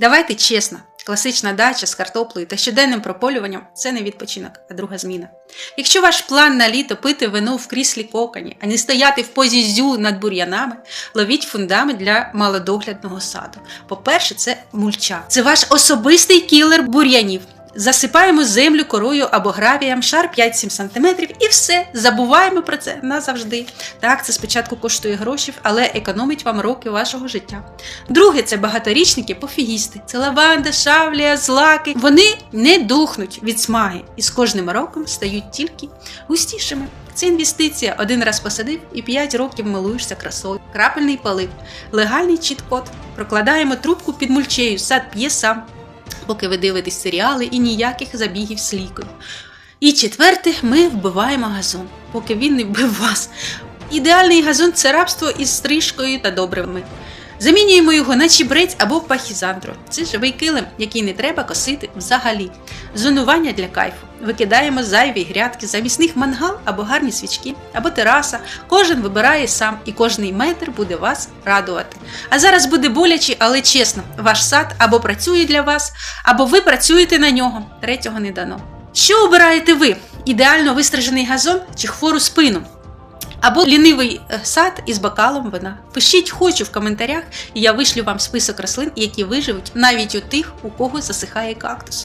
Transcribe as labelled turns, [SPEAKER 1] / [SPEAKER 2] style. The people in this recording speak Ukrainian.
[SPEAKER 1] Давайте чесно, класична дача з картоплею та щоденним прополюванням це не відпочинок, а друга зміна. Якщо ваш план на літо пити вино в кріслі кокані, а не стояти в позі зю над бур'янами, ловіть фундамент для малодоглядного саду. По-перше, це мульча. Це ваш особистий кілер бур'янів. Засипаємо землю корою або гравієм шар 5-7 см і все. Забуваємо про це назавжди. Так, це спочатку коштує грошей, але економить вам роки вашого життя. Друге, це багаторічники пофігісти. Це лаванда, шавлія, злаки. Вони не духнуть від смаги і з кожним роком стають тільки густішими. Це інвестиція. Один раз посадив і 5 років милуєшся красою. Крапельний полив, легальний чіт-код. Прокладаємо трубку під мульчею, сад п'є сам поки ви дивитесь серіали і ніяких забігів з лікою. І четверте, ми вбиваємо газон, поки він не вбив вас. Ідеальний газон це рабство із стрижкою та добривами. Замінюємо його на чібрець або пахізандру. Це живий килим, який не треба косити взагалі. Зонування для кайфу. Викидаємо зайві грядки, замісних мангал або гарні свічки, або тераса. Кожен вибирає сам, і кожний метр буде вас радувати. А зараз буде боляче, але чесно, ваш сад або працює для вас, або ви працюєте на нього. Третього не дано. Що обираєте ви? Ідеально вистрижений газон чи хвору спину? Або лінивий е, сад із бокалом вина. Пишіть хочу в коментарях, і я вишлю вам список рослин, які виживуть навіть у тих, у кого засихає кактус.